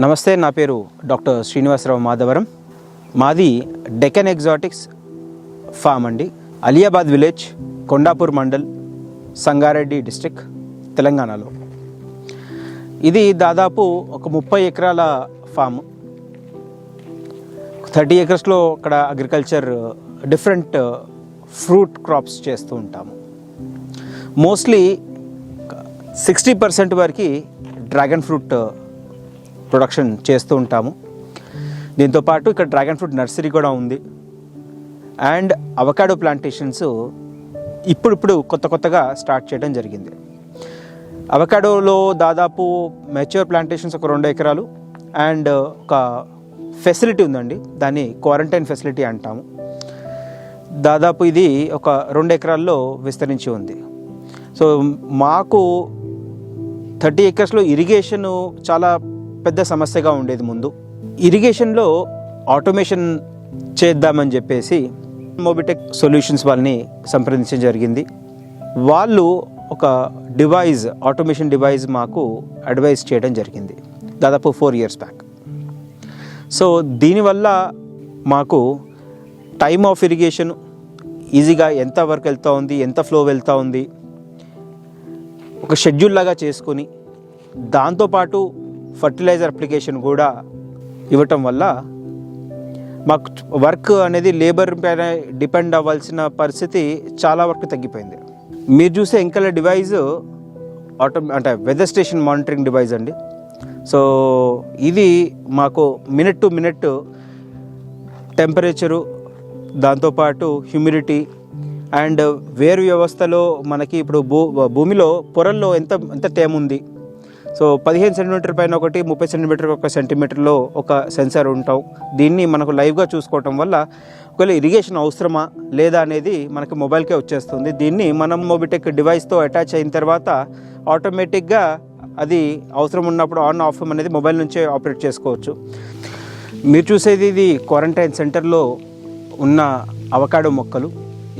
నమస్తే నా పేరు డాక్టర్ శ్రీనివాసరావు మాధవరం. మాది డెక్కన్ ఎగ్జాటిక్స్ ఫామ్ అండి. అలియాబాద్ విలేజ్ కొండాపూర్ మండల్ సంగారెడ్డి డిస్టిక్ తెలంగాణలో. ఇది దాదాపు ఒక ముప్పై ఎకరాల ఫామ్. థర్టీ ఎకర్స్లో అక్కడ అగ్రికల్చర్ డిఫరెంట్ ఫ్రూట్ క్రాప్స్ చేస్తూ ఉంటాము. మోస్ట్లీ సిక్స్టీ పర్సెంట్ వరకు డ్రాగన్ ఫ్రూట్ ప్రొడక్షన్ చేస్తూ ఉంటాము. దీంతో పాటు ఇక్కడ డ్రాగన్ ఫ్రూట్ నర్సరీ కూడా ఉంది. అండ్ అవకాడో ప్లాంటేషన్స్ ఇప్పుడిప్పుడు కొత్త కొత్తగా స్టార్ట్ చేయడం జరిగింది. అవకాడోలో దాదాపు మెచ్యూర్ ప్లాంటేషన్స్ ఒక రెండు ఎకరాలు అండ్ ఒక ఫెసిలిటీ ఉందండి. దాన్ని క్వారంటైన్ ఫెసిలిటీ అంటాము. దాదాపు ఇది ఒక రెండు ఎకరాల్లో విస్తరించి ఉంది. సో మాకు థర్టీ ఎకర్స్లో ఇరిగేషన్ చాలా పెద్ద సమస్యగా ఉండేది ముందు. ఇరిగేషన్లో ఆటోమేషన్ చేద్దామని చెప్పేసి మోబిటెక్ సొల్యూషన్స్ వాళ్ళని సంప్రదించడం జరిగింది. వాళ్ళు ఒక డివైజ్ ఆటోమేషన్ డివైజ్ మాకు అడ్వైజ్ చేయడం జరిగింది. దాదాపు ఫోర్ ఇయర్స్ బ్యాక్. సో దీనివల్ల మాకు టైమ్ ఆఫ్ ఇరిగేషన్ ఈజీగా ఎంత వర్క్ వెళ్తూ ఉంది ఎంత ఫ్లో వెళ్తూ ఉంది ఒక షెడ్యూల్ లాగా చేసుకొని దాంతోపాటు ఫర్టిలైజర్ అప్లికేషన్ కూడా ఇవ్వటం వల్ల మాకు వర్క్ అనేది లేబర్ పైన డిపెండ్ అవ్వాల్సిన పరిస్థితి చాలా వరకు తగ్గిపోయింది. మీరు చూసే ఇంకల డివైజ్ ఆటో అంటే వెదర్ స్టేషన్ మానిటరింగ్ డివైస్ అండి. సో ఇది మాకు మినిట్ టు మినిట్ టెంపరేచరు దాంతోపాటు హ్యూమిడిటీ అండ్ వేరు వ్యవస్థలో మనకి ఇప్పుడు భూ భూమిలో పొరల్లో ఎంత ఎంత టైం ఉంది సో పదిహేను సెంటీమీటర్ పైన ఒకటి ముప్పై సెంటీమీటర్ ఒక సెంటీమీటర్లో ఒక సెన్సార్ ఉంటాం దీన్ని మనకు లైవ్గా చూసుకోవటం వల్ల ఒకవేళ ఇరిగేషన్ అవసరమా లేదా అనేది మనకి మొబైల్కే వచ్చేస్తుంది. దీన్ని మనం మోబిటెక్ డివైస్తో అటాచ్ అయిన తర్వాత ఆటోమేటిక్గా అది అవసరం ఉన్నప్పుడు ఆన్ ఆఫ్ అనేది మొబైల్ నుంచే ఆపరేట్ చేసుకోవచ్చు. మీరు చూసేది ఇది క్వారంటైన్ సెంటర్లో ఉన్న అవకాడో మొక్కలు.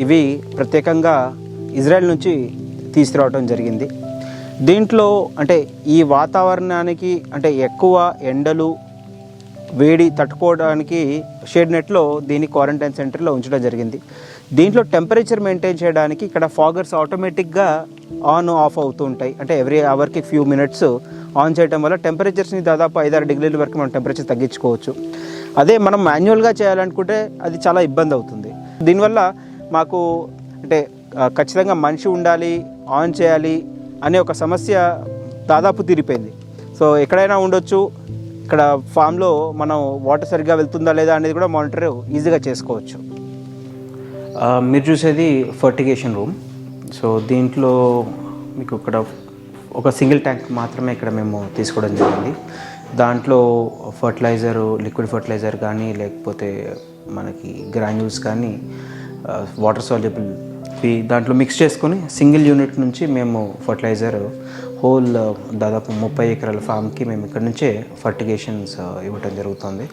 ఇవి ప్రత్యేకంగా ఇజ్రాయెల్ నుంచి తీసుకురావడం జరిగింది. దీంట్లో అంటే ఈ వాతావరణానికి అంటే ఎక్కువ ఎండలు వేడి తట్టుకోవడానికి షేడ్ నెట్లో దీన్ని క్వారంటైన్ సెంటర్లో ఉంచడం జరిగింది. దీంట్లో టెంపరేచర్ మెయింటైన్ చేయడానికి ఇక్కడ ఫాగర్స్ ఆటోమేటిక్గా ఆన్ ఆఫ్ అవుతూ ఉంటాయి. అంటే ఎవ్రీ అవర్కి ఫ్యూ మినిట్స్ ఆన్ చేయడం వల్ల టెంపరేచర్స్ని దాదాపు ఐదారు డిగ్రీల వరకు మనం టెంపరేచర్ తగ్గించుకోవచ్చు. అదే మనం మాన్యువల్గా చేయాలనుకుంటే అది చాలా ఇబ్బంది అవుతుంది. దీనివల్ల మాకు అంటే ఖచ్చితంగా మనిషి ఉండాలి ఆన్ చేయాలి అనే ఒక సమస్య దాదాపు తీరిపోయింది. సో ఎక్కడైనా ఉండొచ్చు. ఇక్కడ ఫామ్లో మనం వాటర్ సరిగ్గా వెళ్తుందా లేదా అనేది కూడా మానిటర్ ఈజీగా చేసుకోవచ్చు. మీరు చూసేది ఫర్టిగేషన్ రూమ్. సో దీంట్లో మీకు ఇక్కడ ఒక సింగిల్ ట్యాంక్ మాత్రమే ఇక్కడ మేము తీసుకోవడం జరిగింది. దాంట్లో ఫర్టిలైజర్ లిక్విడ్ ఫర్టిలైజర్ కానీ లేకపోతే మనకి గ్రాన్యూల్స్ కానీ వాటర్ సాల్యుబుల్ దాంట్లో మిక్స్ చేసుకొని సింగిల్ యూనిట్ నుంచి మేము ఫర్టిలైజర్ హోల్ uh, దాదాపు ముప్పై ఎకరాల ఫామ్కి మేము ఇక్కడ నుంచే ఫర్టిగేషన్స్ uh, ఇవ్వటం జరుగుతుంది.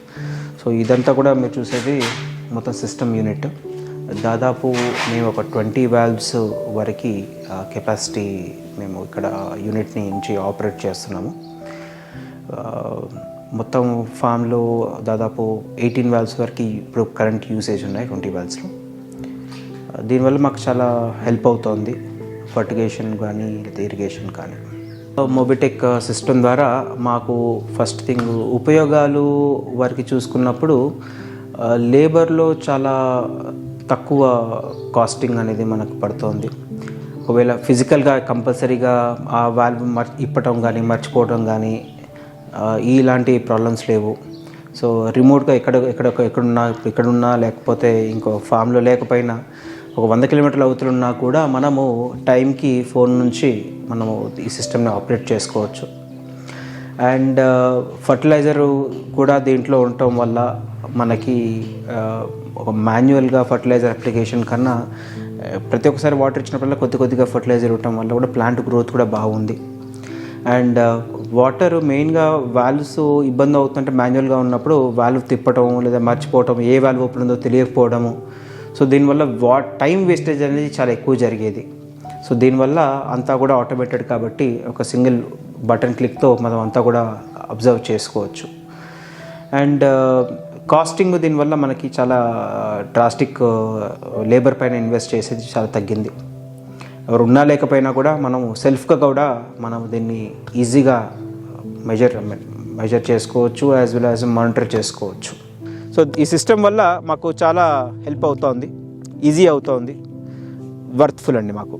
సో ఇదంతా కూడా మీరు చూసేది మొత్తం సిస్టమ్ యూనిట్ దాదాపు మేము ఒక ట్వంటీ వాల్వ్స్ వరకు uh, కెపాసిటీ మేము ఇక్కడ యూనిట్ని నుంచి ఆపరేట్ చేస్తున్నాము. మొత్తం ఫామ్లో దాదాపు ఎయిటీన్ వాల్వ్స్ వరకు ఇప్పుడు కరెంట్ యూసేజ్ ఉన్నాయి ట్వంటీ వాల్వ్స్లో దీనివల్ల మాకు చాలా హెల్ప్ అవుతోంది. ఫర్టిగేషన్ కానీ లేదా ఇరిగేషన్ కానీ. మొబిటెక్ సిస్టమ్ ద్వారా మాకు ఫస్ట్ థింగ్ ఉపయోగాలు వారికి చూసుకున్నప్పుడు లేబర్లో చాలా తక్కువ కాస్టింగ్ అనేది మనకు పడుతోంది. ఒకవేళ ఫిజికల్గా కంపల్సరీగా ఆ వాల్వ్ మర్ ఇప్పటం కానీ మర్చిపోవడం కానీ ఇలాంటి ప్రాబ్లమ్స్ లేవు. సో రిమోట్గా ఎక్కడ ఎక్కడ ఎక్కడున్నా ఎక్కడున్నా లేకపోతే ఇంకో ఫామ్లో లేకపోయినా ఒక వంద కిలోమీటర్లు అవుతున్నా కూడా మనము టైంకి ఫోన్ నుంచి మనము ఈ సిస్టమ్ని ఆపరేట్ చేసుకోవచ్చు. అండ్ ఫర్టిలైజరు కూడా దీంట్లో ఉండటం వల్ల మనకి ఒక మాన్యువల్గా ఫర్టిలైజర్ అప్లికేషన్ కన్నా ప్రతి ఒక్కసారి వాటర్ ఇచ్చినప్పుడల్లా కొద్ది కొద్దిగా ఫర్టిలైజర్ ఇవ్వటం వల్ల కూడా ప్లాంట్ గ్రోత్ కూడా బాగుంది. అండ్ వాటర్ మెయిన్గా వాల్వ్స్ ఇబ్బంది అవుతుంటే మాన్యువల్గా ఉన్నప్పుడు వాల్వ్ తిప్పటం లేదా మర్చిపోవటం ఏ వాల్వ్ ఓపెన్ ఉందో తెలియకపోవడము సో దీనివల్ల వా టైం వేస్టేజ్ అనేది చాలా ఎక్కువ జరిగేది. సో దీనివల్ల అంతా కూడా ఆటోమేటెడ్ కాబట్టి ఒక సింగిల్ బటన్ క్లిక్తో మనం అంతా కూడా అబ్జర్వ్ చేసుకోవచ్చు. అండ్ కాస్టింగ్ దీనివల్ల మనకి చాలా డ్రాస్టిక్ లేబర్ పైన ఇన్వెస్ట్ చేసేది చాలా తగ్గింది. ఎవరు ఉన్నా లేకపోయినా కూడా మనం సెల్ఫ్గా కూడా మనం దీన్ని ఈజీగా మెజర్ మెజర్ చేసుకోవచ్చు యాజ్ వెల్ యాజ్ మానిటర్ చేసుకోవచ్చు. సో ఈ సిస్టమ్ వల్ల మాకు చాలా హెల్ప్ అవుతోంది ఈజీ అవుతోంది వర్త్ఫుల్ అండి మాకు.